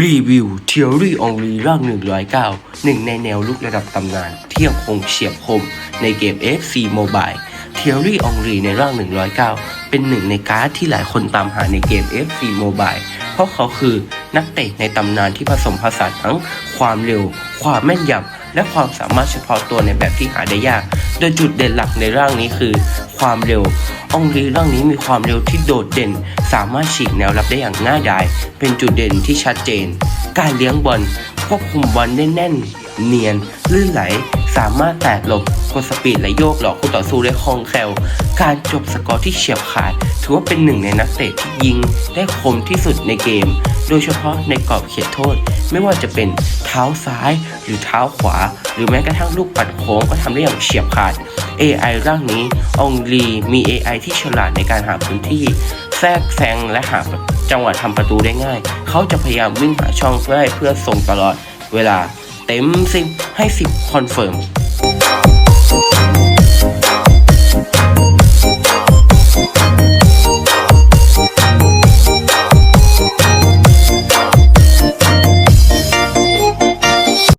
รีวิวเทอรี่องรีร่าง 109 หนึ่งในแนวลุกระดับตำนานที่ยังคงเฉียบคม ในเกม FC Mobile เทอรี่องรีในร่าง 109 เป็นหนึ่งในการ์ดที่หลายคนตามหาในเกม FC Mobile เพราะเขาคือนักเตะในตำนานที่ผสมผสานทั้งความเร็ว ความแม่นยำ และความสามารถเฉพาะตัวในแบบที่หาได้ยาก โดยจุดเด่นหลักในร่างนี้คือ ความเร็วอองรีร่างนี้มีความเร็วที่โดดเด่น สามารถฉีกแนวรับได้อย่างง่ายดาย เป็นจุดเด่นที่ชัดเจน การเลี้ยงบอลควบคุมบอลได้แน่น เนียน ลื่นไหล สามารถแตะหลบกดสปีดและโยกหลอกคู่ต่อสู้ได้คล่องแคล่ว การจบสกอร์ที่เฉียบขาด ถือว่าเป็นหนึ่งในนักเตะที่ยิงได้คมที่สุดในเกม โดยเฉพาะในกรอบเขตโทษ ไม่ว่าจะเป็น ท้าซ้าย หรือเท้าขวา หรือแม้กระทั่งลูกปัดโค้งก็ทำได้อย่างเฉียบขาด AI ร่างนี้องลีมี AI ที่ฉลาดในการหาพื้นที่ แทรกแซงและหาจังหวะทำประตูได้ง่าย เขาจะพยายามวิ่งหาช่องเพื่อให้เพื่อส่งตลอดเวลาเต็มสิบให้สิบคอนเฟิร์ม